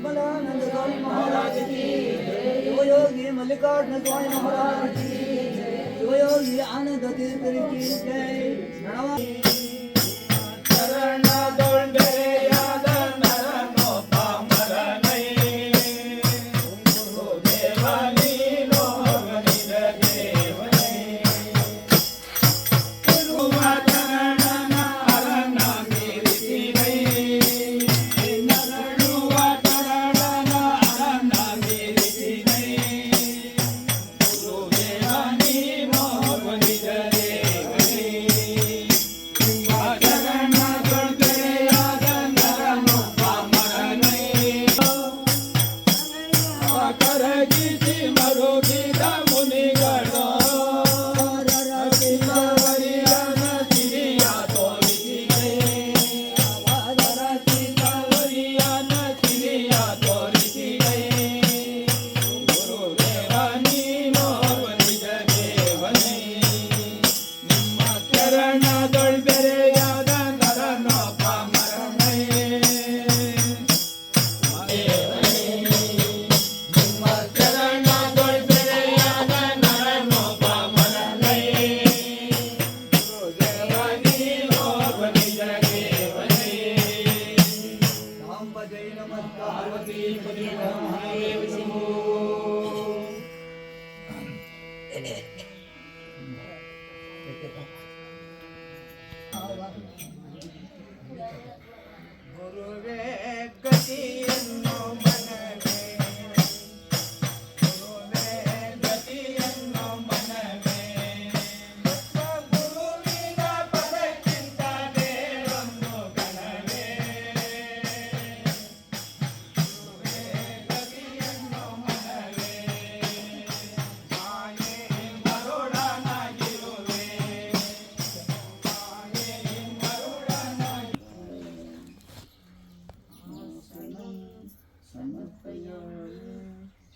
ನಿರ್ಮಲಾನಂದ ಸ್ವಾಮಿ ಮಹಾರಾಜ ಕಿ ಶಿವಯೋಗಿ ಮಲ್ಲಿಕಾರ್ಜುನ ಸ್ವಾಮಿ ಮಹಾರಾಜ ಕಿ ಶಿವಯೋಗಿ ಆನಂದ ತೀರ್ಥರಿ ಕಿ ಜಯ ಪ್ರಣವ ಗುರುವೇ ಗತಿಯನ್ನು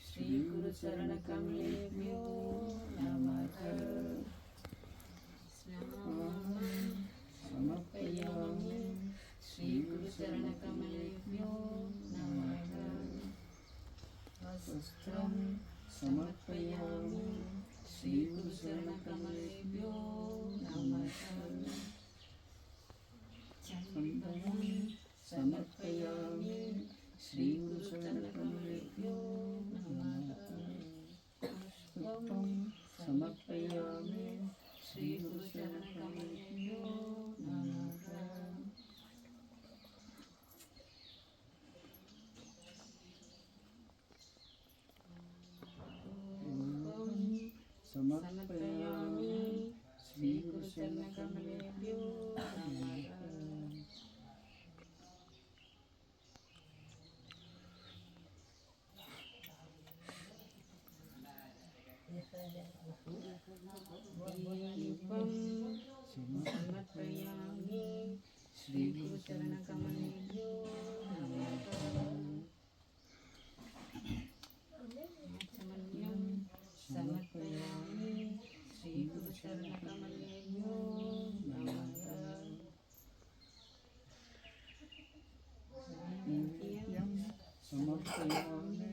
श्रीगुरुचरणकमलेभ्यो नमः दीपं समर्पयामि श्रीगुरुचरणकमलेभ्यो नमः समर्पयामि श्रीगुरुचरणकमलेभ्यो नमः समर्पयामि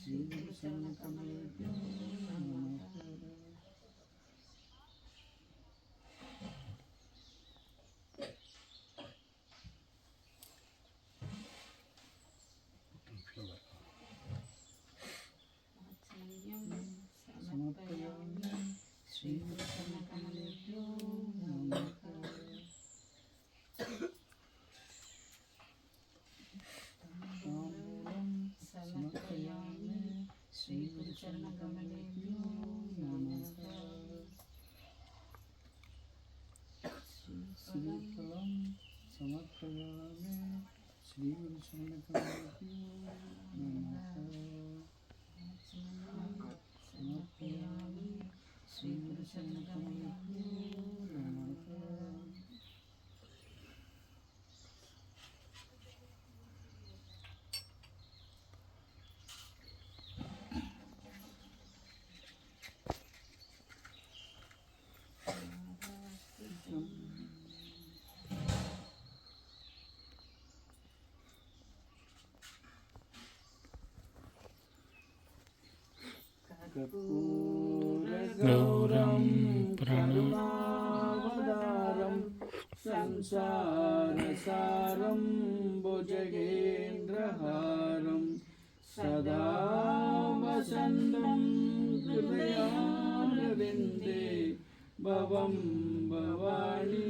श्रीगुरुचरणकमलेभ्यो शरणगमनेभ्यो श्रीफलं समर्पयामि श्रीगुरुशरणकमलेभ्यो नमः समर्पयामि श्रीगुरुशरणकमलेभ्यो नमः गौरं प्रणमावदारं संसारसारं भुजगेन्द्रहारं सदा वसन्तं हृदयारविन्दे भवं भवानी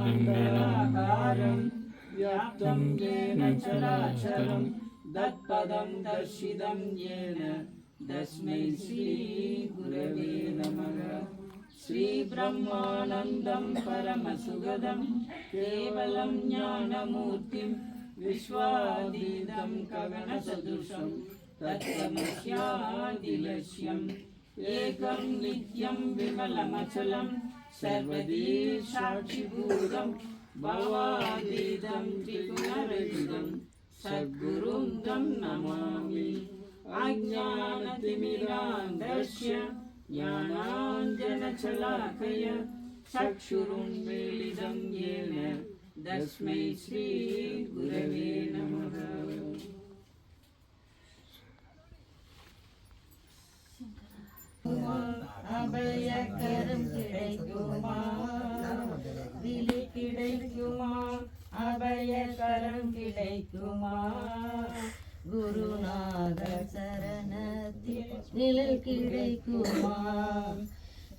चण्डमण्डलं व्याप्तं येन चराचरं तत्पदं दर्शितं येन तस्मै श्रीगुरवे नमः श्रीब्रह्मानन्दं परमसुगदं केवलं ज्ञानमूर्तिं विश्वादीदं गगनसदृशं तत्त्वमस्यादिलक्ष्यम् एकं नित्यं विमलमचलं सर्वदी साक्षिभूतं भवादीदं त्रिगुणरहितं सद्गुरुं तं नमामि। अज्ञानतिमिरान्धस्य ज्ञानाञ्जनशलाकय चक्षुरुन्मीलितं येन तस्मै श्रीगुरवे नमः। அபயக்கரம் கிடைக்குமா? விழி கிடைக்குமா? அபயக்கரம் கிடைக்குமா? குருநாத சரணத்தில் நிழல் கிடைக்குமா?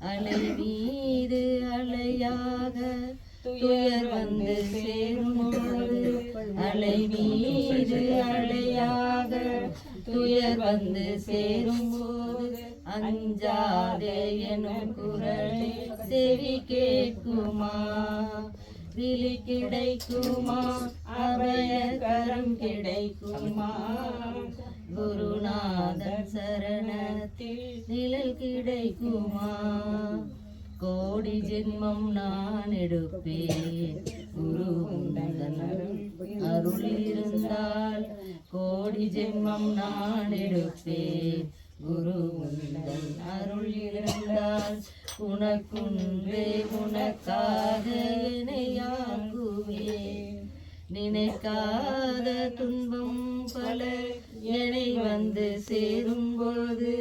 அலை மீது அலையாக துயர் வந்து சேரும்போது அலை மீது அலையாக துயர் வந்து சேரும் போது அஞ்சாதே எனும் குரலை செவி கேட்குமா? விழி கிடைக்குமா? அபய கரம் கிடைக்குமா? குருநாதன் சரணத்தில் நிழல் கிடைக்குமா? கோடி ஜென்மம் நான் எடுப்பேன். குரு அருள் இருந்தால் கோடி ஜென்மம் நான் எடுப்பேன். குரு உந்தன் அருள் இருந்தால் உனக்குன்றே உனக்காக இணையாகுவே நினைக்காத துன்பம் பல என்னை வந்து சேரும்போது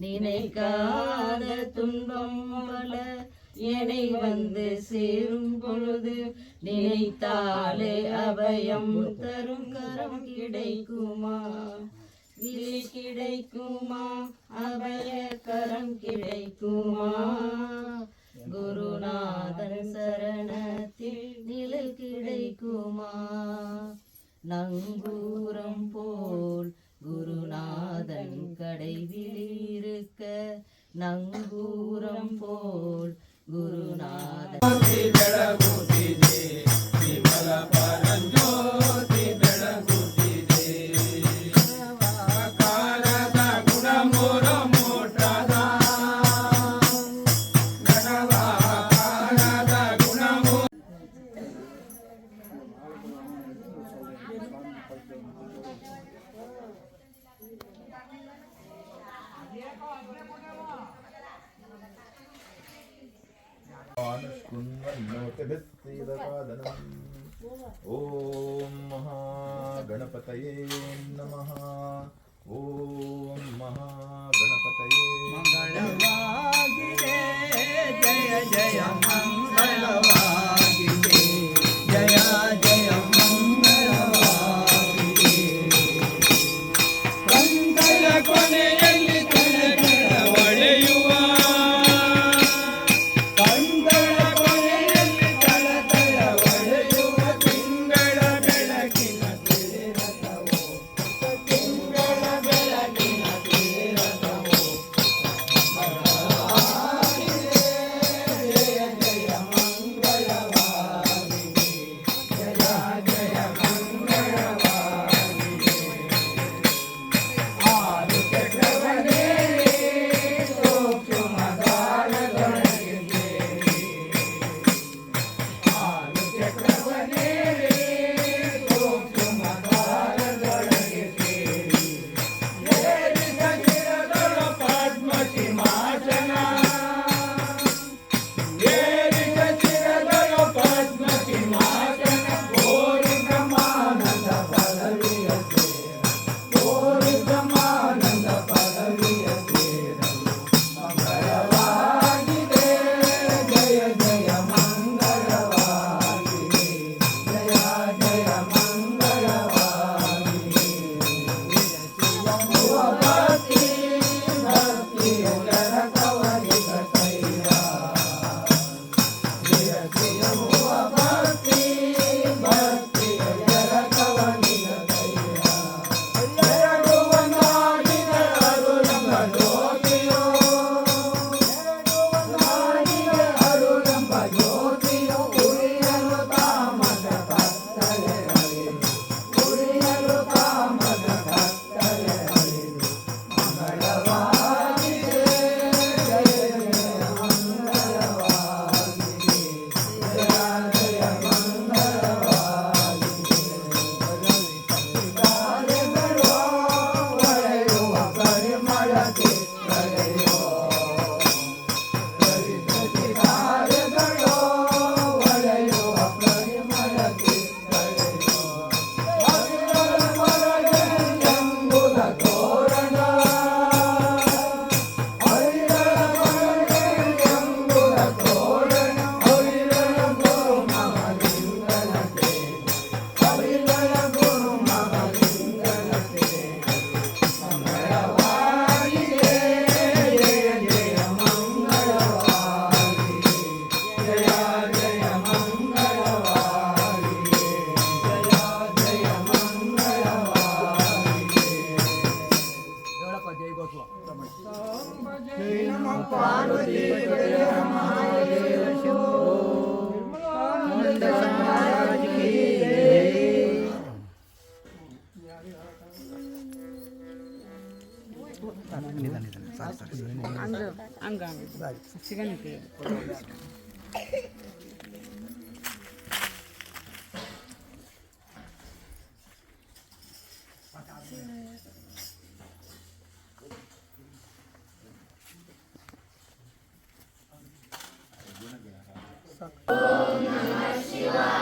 நினைக்காத துன்பம் பல என்னை வந்து சேரும் பொழுது நினைத்தாலே அபயம் தரும் கரம் கிடைக்குமா? விழி கிடைக்குமா? அபய கரம் கிடைக்குமா? குருநாதன் சரணத்தில் நிலை கிடைக்குமா? நங்கூரம் போல் குருநாதன் கடைவில் இருக்க நங்கூரம் போல் குருநாதன் Он так.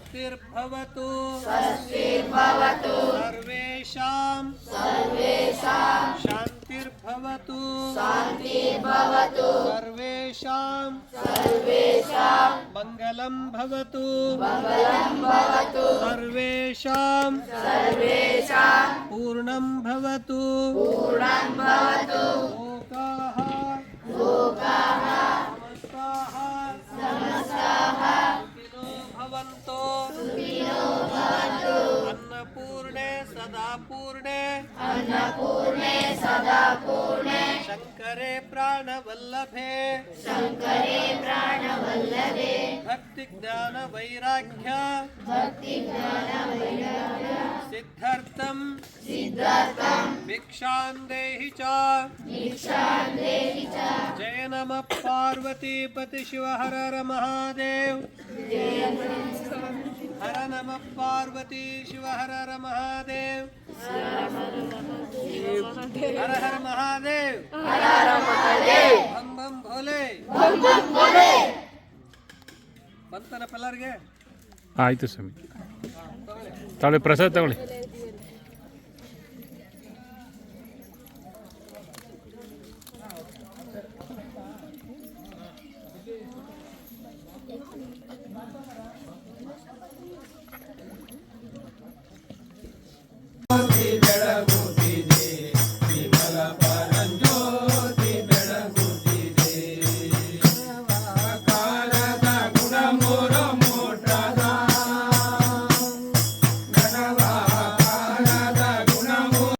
स्वस्तिर्भवतु स्वस्तिर्भवतु सर्वेषां शान्तिर्भवतु। शान्तिर्भवतु। सर्वेषां सर्वेषां मङ्गलं भवतु। मङ्गलं भवतु। सर्वेषां सर्वेषां पूर्णं भवतु। पूर्णं भवतु। लोकाः। लोकाः। समस्ताः। समस्ताः। सुखिनो भवन्तु सुखिनो भवन्तु अन्नपूर्णे सदा पूर्णे शङ्करे प्राणवल्लभे शङ्करे प्राणवल्लभे भक्ति ज्ञान वैराख्य भक्ति ज्ञान वैराख्य सिद्धार्थम सिद्धार्थम भिक्षां देहि च। भिक्षां देहि च। जय नमः पार्वती पति शिव हर हर महादेव जय नमः हर नमः पार्वती शिव हर हर महादेव। हर हर महादेव। हर हर महादेव हम हम भोले। हम हम भोले। ಬಂತನಪ್ಪ ಆಯಿತು ಸ್ವಾಮಿ. ತಾಳೆ ಪ್ರಸಾದ ತಗೊಳ್ಳಿ.